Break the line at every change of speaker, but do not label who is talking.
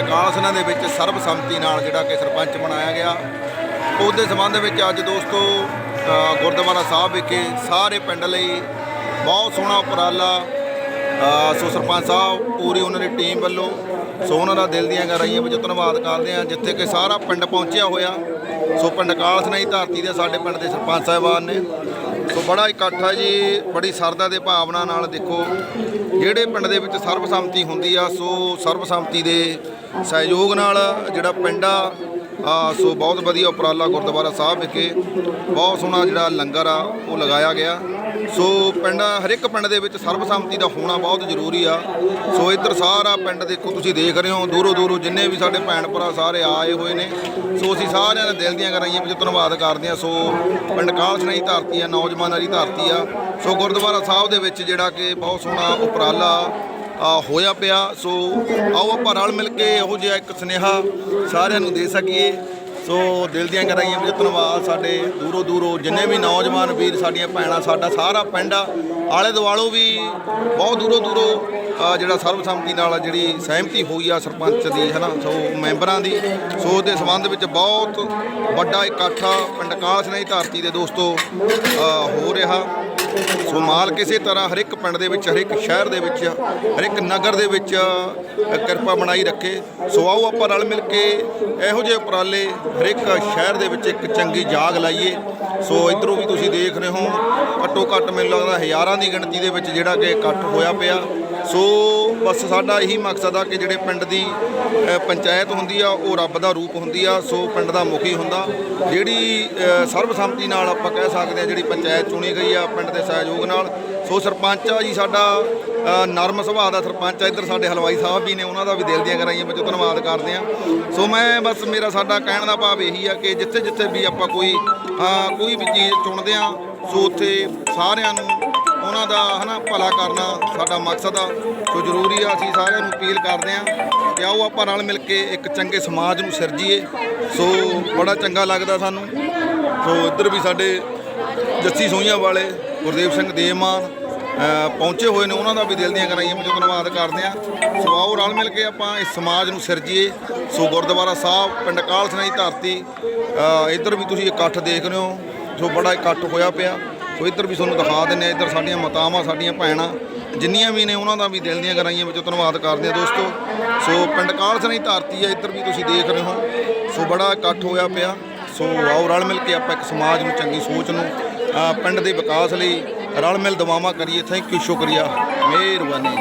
ਪਿੰਡ ਕਾਲਸਨਾ ਦੇ ਵਿੱਚ ਸਰਬਸੰਮਤੀ ਨਾਲ ਜਿਹੜਾ ਕਿ ਸਰਪੰਚ ਬਣਾਇਆ ਗਿਆ। ਉਹਦੇ ਸੰਬੰਧ ਵਿੱਚ ਅੱਜ ਦੋਸਤੋ ਗੁਰਦੁਆਰਾ ਸਾਹਿਬ ਵਿਖੇ ਸਾਰੇ ਪਿੰਡ ਲਈ ਬਹੁਤ ਸੋਹਣਾ ਉਪਰਾਲਾ ਸੋ ਸਰਪੰਚ ਸਾਹਿਬ ਪੂਰੀ ਉਹਨਾਂ ਦੀ ਟੀਮ ਵੱਲੋਂ ਸੋ ਉਹਨਾਂ ਦਾ ਦਿਲ ਦੀਆਂ ਗਹਿਰਾਈਆਂ ਵਿੱਚ ਧੰਨਵਾਦ ਕਰਦੇ ਹਾਂ, ਜਿੱਥੇ ਕਿ ਸਾਰਾ ਪਿੰਡ ਪਹੁੰਚਿਆ ਹੋਇਆ। ਸੋ ਪਿੰਡ ਕਾਲਸਨਾ ਹੀ ਧਰਤੀ ਦੇ ਸਾਡੇ ਪਿੰਡ ਦੇ ਸਰਪੰਚ ਸਾਹਿਬਾਨ ਨੇ। ਸੋ ਬੜਾ ਇਕੱਠ ਹੈ ਜੀ, ਬੜੀ ਸਰਦਾ ਦੇ ਭਾਵਨਾ ਨਾਲ ਦੇਖੋ, ਜਿਹੜੇ ਪਿੰਡ ਦੇ ਵਿੱਚ ਸਰਬਸੰਮਤੀ ਹੁੰਦੀ ਆ, ਸੋ ਸਰਬਸੰਮਤੀ ਦੇ ਸਹਿਯੋਗ ਨਾਲ ਜਿਹੜਾ ਪਿੰਡ ਆ ਸੋ ਬਹੁਤ ਵਧੀਆ ਉਪਰਾਲਾ ਗੁਰਦੁਆਰਾ ਸਾਹਿਬ ਵਿਖੇ ਬਹੁਤ ਸੋਹਣਾ ਜਿਹੜਾ ਲੰਗਰ ਆ, ਉਹ ਲਗਾਇਆ ਗਿਆ। ਸੋ ਪਿੰਡ ਹਰ ਇੱਕ ਪਿੰਡ ਦੇ ਵਿੱਚ ਸਰਬਸੰਮਤੀ ਦਾ ਹੋਣਾ ਬਹੁਤ ਜ਼ਰੂਰੀ ਆ। ਸੋ ਇੱਧਰ ਸਾਰਾ ਪਿੰਡ ਦੇਖੋ, ਤੁਸੀਂ ਦੇਖ ਰਹੇ ਹੋ, ਦੂਰੋਂ ਦੂਰੋਂ ਜਿੰਨੇ ਵੀ ਸਾਡੇ ਭੈਣ ਭਰਾ ਸਾਰੇ ਆਏ ਹੋਏ ਨੇ। ਸੋ ਅਸੀਂ ਸਾਰਿਆਂ ਦਾ ਦਿਲ ਦੀਆਂ ਗਰਾਈਆਂ ਵਿੱਚ ਧੰਨਵਾਦ ਕਰਦੇ ਹਾਂ। ਸੋ ਪਿੰਡ ਕਾਲਸਨਾ ਦੀ ਧਰਤੀ ਆ, ਨੌਜਵਾਨਾਂ ਦੀ ਧਰਤੀ ਆ। ਸੋ ਗੁਰਦੁਆਰਾ ਸਾਹਿਬ ਦੇ ਵਿੱਚ ਜਿਹੜਾ ਕਿ ਬਹੁਤ ਸੋਹਣਾ ਉਪਰਾਲਾ ਹੋਇਆ ਪਿਆ। ਸੋ ਆਓ ਆਪਾਂ ਰਲ ਮਿਲ ਕੇ ਇਹੋ ਜਿਹਾ ਇੱਕ ਸੁਨੇਹਾ ਸਾਰਿਆਂ ਨੂੰ ਦੇ ਸਕੀਏ। ਸੋ ਦਿਲ ਦੀਆਂ ਗਹਿਰਾਈਆਂ ਵਿੱਚ ਧੰਨਵਾਦ ਸਾਡੇ ਦੂਰੋਂ ਦੂਰੋਂ ਜਿੰਨੇ ਵੀ ਨੌਜਵਾਨ ਵੀਰ, ਸਾਡੀਆਂ ਭੈਣਾਂ, ਸਾਡਾ ਸਾਰਾ ਪਿੰਡ ਆ। ਆਲੇ ਦੁਆਲ਼ੋ ਵੀ ਬਹੁਤ ਦੂਰੋਂ ਦੂਰੋਂ ਜਿਹੜਾ ਸਰਬਸੰਮਤੀ ਨਾਲ ਜਿਹੜੀ ਸਹਿਮਤੀ ਹੋਈ ਆ ਸਰਪੰਚ ਦੀ, ਹਨਾ? ਸੋ ਮੈਂਬਰਾਂ ਦੀ। ਸੋ ਉਹਦੇ ਸੰਬੰਧ ਵਿੱਚ ਬਹੁਤ ਵੱਡਾ ਇਕੱਠ ਪਿੰਡ ਕਾਲਸਨਾ ਦੀ ਧਰਤੀ ਦੇ ਦੋਸਤੋ ਹੋ ਰਿਹਾ। ਸੋ ਮਾਲ ਕਿਸੇ ਤਰ੍ਹਾਂ ਹਰ ਇੱਕ ਪਿੰਡ ਦੇ ਵਿੱਚ ਹਰ ਇੱਕ ਸ਼ਹਿਰ ਦੇ ਵਿੱਚ ਹਰ ਇੱਕ ਨਗਰ ਦੇ ਵਿੱਚ ਕਿਰਪਾ ਬਣਾਈ ਰੱਖੇ। ਸੋ ਆਓ ਆਪਾਂ ਰਲ ਮਿਲ ਕੇ ਇਹੋ ਜਿਹੇ ਉਪਰਾਲੇ ਹਰ ਇੱਕ ਸ਼ਹਿਰ ਦੇ ਵਿੱਚ ਇੱਕ ਚੰਗੀ ਜਾਗ ਲਾਈਏ। ਸੋ ਇਧਰੋਂ ਵੀ ਤੁਸੀਂ ਦੇਖ ਰਹੇ ਹੋ, ਘੱਟੋ ਘੱਟ ਮੈਨੂੰ ਲੱਗਦਾ ਹਜ਼ਾਰਾਂ ਦੀ ਗਿਣਤੀ ਦੇ ਵਿੱਚ ਜਿਹੜਾ ਕਿ ਇਕੱਠ ਹੋਇਆ ਪਿਆ। ਸੋ ਬਸ ਸਾਡਾ ਇਹੀ ਮਕਸਦ ਆ ਕਿ ਜਿਹੜੇ ਪਿੰਡ ਦੀ ਪੰਚਾਇਤ ਹੁੰਦੀ ਆ, ਉਹ ਰੱਬ ਦਾ ਰੂਪ ਹੁੰਦੀ ਆ, ਸੋ ਪਿੰਡ ਦਾ ਮੁਖੀ ਹੁੰਦਾ। ਜਿਹੜੀ ਸਰਬਸੰਮਤੀ ਨਾਲ ਆਪਾਂ ਕਹਿ ਸਕਦੇ ਆ, ਜਿਹੜੀ ਪੰਚਾਇਤ ਚੁਣੀ ਗਈ ਆ ਪਿੰਡ ਦੇ ਸਹਿਯੋਗ ਨਾਲ। ਸੋ ਸਰਪੰਚ ਆ ਜੀ ਸਾਡਾ ਨਰਮ ਸੁਭਾਅ ਦਾ ਸਰਪੰਚ ਆ। ਇੱਧਰ ਸਾਡੇ ਹਲਵਾਈ ਸਾਹਿਬ ਵੀ ਨੇ, ਉਹਨਾਂ ਦਾ ਵੀ ਦਿਲ ਦੀਆਂ ਗਰਾਈਆਂ ਵਿੱਚ ਧੰਨਵਾਦ ਕਰਦੇ ਆ। ਸੋ ਮੈਂ ਬਸ ਮੇਰਾ ਸਾਡਾ ਕਹਿਣ ਦਾ ਭਾਵ ਇਹੀ ਆ ਕਿ ਜਿੱਥੇ ਜਿੱਥੇ ਵੀ ਆਪਾਂ ਕੋਈ ਕੋਈ ਵੀ ਚੀਜ਼ ਚੁਣਦੇ ਆ, ਸੋ ਉੱਥੇ ਸਾਰਿਆਂ ਨੂੰ ਉਹਨਾਂ ਦਾ ਹਨਾ ਭਲਾ ਕਰਨਾ ਸਾਡਾ ਮਕਸਦ ਆ। ਸੋ ਜ਼ਰੂਰੀ ਆ ਅਸੀਂ ਸਾਰਿਆਂ ਨੂੰ ਅਪੀਲ ਕਰਦੇ ਆ ਕਿ ਆਓ ਆਪਾਂ ਨਾਲ ਮਿਲ ਕੇ ਇੱਕ ਚੰਗੇ ਸਮਾਜ ਨੂੰ ਸਿਰਜੀਏ। ਸੋ ਬੜਾ ਚੰਗਾ ਲੱਗਦਾ ਸਾਨੂੰ। ਸੋ ਇੱਧਰ ਵੀ ਸਾਡੇ ਜੱਸੀ ਸੋਈਆਂ ਵਾਲੇ ਗੁਰਦੇਵ ਸਿੰਘ ਦੇਵਮਾਨ ਅ, ਪਹੁੰਚੇ ਹੋਏ ਨੇ। ਉਹਨਾਂ ਦਾ ਵੀ ਦਿਲ ਦੀਆਂ ਗਰਾਈਆਂ ਵਿੱਚ ਧੰਨਵਾਦ ਕਰਦੇ ਆ। ਸੋ ਆਓ ਰਲ ਮਿਲ ਕੇ ਆਪਾਂ ਇਸ ਸਮਾਜ ਨੂੰ ਸਿਰਜੀਏ। ਸੋ ਗੁਰਦੁਆਰਾ ਸਾਹਿਬ ਪਿੰਡ ਕਾਲਸਨਾ ਦੀ ਧਰਤੀ ਇੱਧਰ ਵੀ ਤੁਸੀਂ ਇਕੱਠ ਦੇਖ ਰਹੇ ਹੋ। ਸੋ ਬੜਾ ਇਕੱਠ ਹੋਇਆ ਪਿਆ। ਸੋ ਇੱਧਰ ਵੀ ਤੁਹਾਨੂੰ ਦਿਖਾ ਦਿੰਨੇ ਆ ਇੱਧਰ ਸਾਡੀਆਂ ਮਾਤਾਵਾਂ, ਸਾਡੀਆਂ ਭੈਣਾਂ, ਜਿੰਨੀਆਂ ਵੀ ਨੇ ਉਹਨਾਂ ਦਾ ਵੀ ਦਿਲ ਦੀਆਂ ਗਰਾਈਆਂ ਵਿੱਚੋਂ ਧੰਨਵਾਦ ਕਰਦੇ ਆ ਦੋਸਤੋ। ਸੋ ਪਿੰਡ ਕਾਲਸਨੀ ਧਰਤੀ ਆ ਇੱਧਰ ਵੀ ਤੁਸੀਂ ਦੇਖ ਰਹੇ ਹੋ। ਸੋ ਬੜਾ ਇਕੱਠ ਹੋਇਆ ਪਿਆ। ਸੋ ਆਓ ਰਲ ਮਿਲ ਕੇ ਆਪਾਂ ਇੱਕ ਸਮਾਜ ਨੂੰ ਚੰਗੀ ਸੋਚ ਨੂੰ ਪਿੰਡ ਦੇ ਵਿਕਾਸ ਲਈ ਰਲ ਮਿਲ ਦਵਾਵਾਂ ਕਰੀਏ। ਥੈਂਕ ਯੂ ਸ਼ੁਕਰੀਆ। ਮਿਹਰਬਾਨੀ।